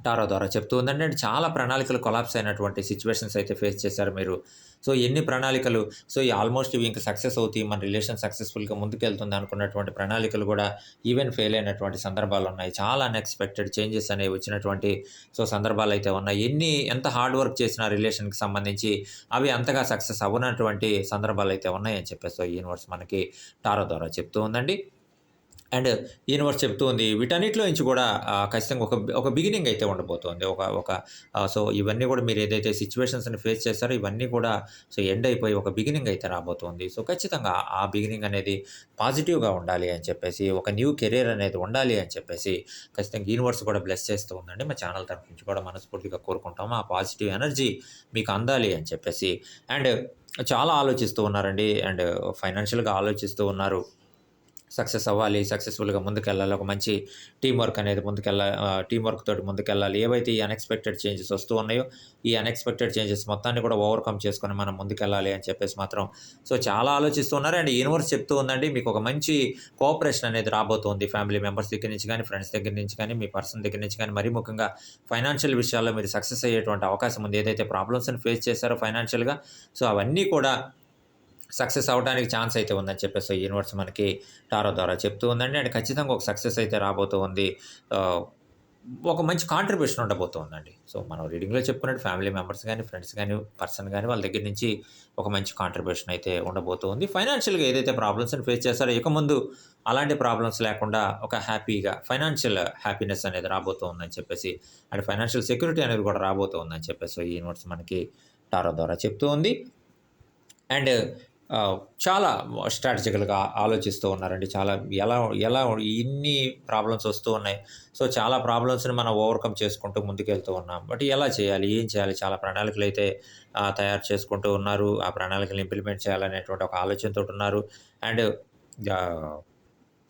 టారో ద్వారా చెప్తూ ఉందండి. అండ్ చాలా ప్రణాళికలు కొలాప్స్ అయినటువంటి సిచ్యువేషన్స్ అయితే ఫేస్ చేశారు మీరు. సో ఎన్ని ప్రణాళికలు సో ఈ ఆల్మోస్ట్ ఇవి ఇంకా సక్సెస్ అవుతాయి మన రిలేషన్ సక్సెస్ఫుల్గా ముందుకెళ్తుంది అనుకున్నటువంటి ప్రణాళికలు కూడా ఈవెన్ ఫెయిల్ అయినటువంటి సందర్భాలు ఉన్నాయి. చాలా అన్ఎక్స్పెక్టెడ్ చేంజెస్ అనేవి వచ్చినటువంటి సో సందర్భాలు అయితే ఉన్నాయి. ఎన్ని ఎంత హార్డ్ వర్క్ చేసిన రిలేషన్కి సంబంధించి అవి అంతగా సక్సెస్ అవ్వనటువంటి సందర్భాలు అయితే ఉన్నాయని చెప్పేసి సో యూనివర్స్ మనకి టారో ద్వారా చెప్తూ ఉందండి. అండ్ యూనివర్స్ చెప్తూ ఉంది వీటన్నిటిలో నుంచి కూడా ఖచ్చితంగా ఒక ఒక బిగినింగ్ అయితే ఉండబోతోంది. ఒక ఒక సో ఇవన్నీ కూడా మీరు ఏదైతే సిచ్యువేషన్స్ని ఫేస్ చేస్తారో ఇవన్నీ కూడా సో ఎండ్ అయిపోయి ఒక బిగినింగ్ అయితే రాబోతోంది. సో ఖచ్చితంగా ఆ బిగినింగ్ అనేది పాజిటివ్గా ఉండాలి అని చెప్పేసి ఒక న్యూ కెరీర్ అనేది ఉండాలి అని చెప్పేసి ఖచ్చితంగా యూనివర్స్ కూడా బ్లెస్ చేస్తూ ఉందండి. మా ఛానల్ తరఫు నుంచి కూడా మనస్ఫూర్తిగా కోరుకుంటాము. ఆ పాజిటివ్ ఎనర్జీ మీకు అందాలి అని చెప్పేసి అండ్ చాలా ఆలోచిస్తూ ఉన్నారండి. అండ్ ఫైనాన్షియల్గా ఆలోచిస్తూ ఉన్నారు. సక్సెస్ అవ్వాలి సక్సెస్ఫుల్గా ముందుకెళ్ళాలి ఒక మంచి టీం వర్క్ అనేది ముందుకెళ్ళ టీం వర్క్ తోటి ముందుకెళ్ళాలి. ఏవైతే ఈ అన్ఎక్స్పెక్టెడ్ చేంజెస్ వస్తూ ఉన్నాయో ఈ అన్ఎక్స్పెక్టెడ్ చేంజెస్ మొత్తాన్ని కూడా ఓవర్కమ్ చేసుకొని మనం ముందుకెళ్ళాలి అని చెప్పేసి మాత్రం సో చాలా ఆలోచిస్తున్నారు అండ్ యూనివర్స్ చెప్తూ ఉందండి మీకు ఒక మంచి కోఆపరేషన్ అనేది రాబోతుంది ఫ్యామిలీ మెంబర్స్ దగ్గర నుంచి కానీ ఫ్రెండ్స్ దగ్గర నుంచి కానీ మీ పర్సన్ దగ్గర నుంచి కానీ. మరీ ముఖ్యంగా ఫైనాన్షియల్ విషయాల్లో మీరు సక్సెస్ అయ్యేటువంటి అవకాశం ఉంది. ఏదైతే ప్రాబ్లమ్స్ని ఫేస్ చేశారో ఫైనాన్షియల్గా సో అవన్నీ కూడా సక్సెస్ అవడానికి ఛాన్స్ అయితే ఉందని చెప్పేసి యూనివర్స్ మనకి టారో ద్వారా చెప్తూ ఉందండి. అండ్ ఖచ్చితంగా ఒక సక్సెస్ అయితే రాబోతూ ఉంది. ఒక మంచి కాంట్రిబ్యూషన్ ఉండబోతుందండి సో మనం రీడింగ్లో చెప్పుకున్నట్టు ఫ్యామిలీ మెంబర్స్ కానీ ఫ్రెండ్స్ కానీ పర్సన్ కానీ వాళ్ళ దగ్గర నుంచి ఒక మంచి కాంట్రిబ్యూషన్ అయితే ఉండబోతుంది ఫైనాన్షియల్గా ఏదైతే ప్రాబ్లమ్స్ని ఫేస్ చేస్తారో ఇక ముందు అలాంటి ప్రాబ్లమ్స్ లేకుండా ఒక హ్యాపీగా ఫైనాన్షియల్ హ్యాపీనెస్ అనేది రాబోతూ ఉందని చెప్పేసి అండ్ ఫైనాన్షియల్ సెక్యూరిటీ అనేది కూడా రాబోతూ ఉందని చెప్పేసి ఈ యూనివర్స్ మనకి టారో ద్వారా చెప్తూ ఉంది. అండ్ చాలా స్ట్రాటజికల్గా ఆలోచిస్తూ ఉన్నారండి. చాలా ఎలా ఎలా ఇన్ని ప్రాబ్లమ్స్ వస్తూ ఉన్నాయి. సో చాలా ప్రాబ్లమ్స్ని మనం ఓవర్కమ్ చేసుకుంటూ ముందుకెళ్తూ ఉన్నాం. బట్ ఎలా చేయాలి? ఏం చేయాలి? చాలా ప్రణాళికలు అయితే తయారు చేసుకుంటూ ఉన్నారు. ఆ ప్రణాళికలు ఇంప్లిమెంట్ చేయాలనేటువంటి ఒక ఆలోచనతో ఉన్నారు. అండ్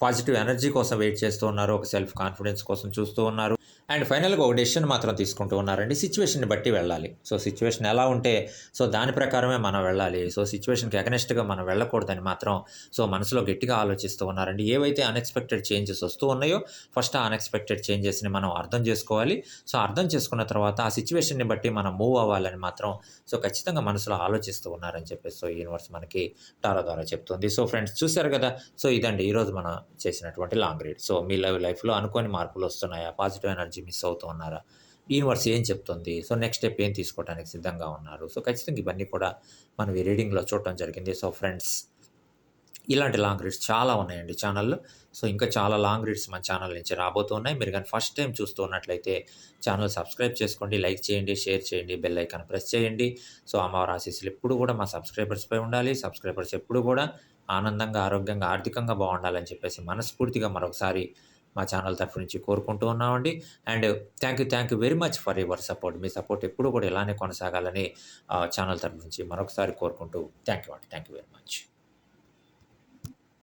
పాజిటివ్ ఎనర్జీ కోసం వెయిట్ చేస్తూ ఉన్నారు. ఒక సెల్ఫ్ కాన్ఫిడెన్స్ కోసం చూస్తూ ఉన్నారు. అండ్ ఫైనల్గా ఒక డెసిషన్ మాత్రం తీసుకుంటూ ఉన్నారండి. సిచ్యువేషన్ని బట్టి వెళ్ళాలి. సో సిచ్యువేషన్ ఎలా ఉంటే సో దాని ప్రకారమే మనం వెళ్ళాలి. సో సిచ్యువేషన్కి అగనెస్ట్గా మనం వెళ్ళకూడదని మాత్రం సో మనసులో గట్టిగా ఆలోచిస్తూ ఉన్నారండి. ఏవైతే అన్ఎక్స్పెక్టెడ్ చేంజెస్ వస్తూ ఉన్నాయో ఫస్ట్ ఆ అన్ఎక్స్పెక్టెడ్ చేంజెస్ని మనం అర్థం చేసుకోవాలి. సో అర్థం చేసుకున్న తర్వాత ఆ సిచ్యువేషన్ని బట్టి మనం మూవ్ అవ్వాలని మాత్రం సో ఖచ్చితంగా మనసులో ఆలోచిస్తూ ఉన్నారని చెప్పేసి సో యూనివర్స్ మనకి టారో ద్వారా చెప్తుంది. సో ఫ్రెండ్స్ చూశారు కదా? సో ఇదండి. ఈరోజు మనం చేసినటువంటి లాంగ్ రీడ్ సో మీ లైవ్ లైఫ్లో అనుకోని మార్పులు వస్తున్నాయా? పాజిటివ్ ఎనర్జీ మిస్ అవుతూ ఉన్నారా? యూనివర్స్ ఏం చెప్తుంది? సో నెక్స్ట్ స్టెప్ ఏం తీసుకోవడానికి సిద్ధంగా ఉన్నారు? సో ఖచ్చితంగా ఇవన్నీ కూడా మనం ఈ రీడింగ్లో చూడటం జరిగింది. సో ఫ్రెండ్స్ ఇలాంటి లాంగ్ రీడ్స్ చాలా ఉన్నాయండి ఛానల్లో సో ఇంకా చాలా లాంగ్ రీడ్స్ మన ఛానల్ నుంచి రాబోతున్నాయి మీరు కానీ ఫస్ట్ టైం చూస్తూ ఉన్నట్లయితే ఛానల్ సబ్స్క్రైబ్ చేసుకోండి లైక్ చేయండి షేర్ చేయండి బెల్ ఐకాన్ ప్రెస్ చేయండి. సో అమ్మవారి ఆశీస్సులు ఎప్పుడు కూడా మా సబ్స్క్రైబర్స్పై ఉండాలి. సబ్స్క్రైబర్స్ ఎప్పుడు కూడా ఆనందంగా ఆరోగ్యంగా ఆర్థికంగా బాగుండాలని చెప్పేసి మనస్ఫూర్తిగా మరొకసారి మా ఛానల్ తరఫు నుంచి కోరుకుంటూ ఉన్నామండి. And thank you thank you very much for your support. Me support ఎప్పుడు కూడా ఇలానే కొనసాగాలని ఛానల్ తరఫు నుంచి మరొకసారి కోరుకుంటూ థ్యాంక్ యూ అండి. Thank you very much.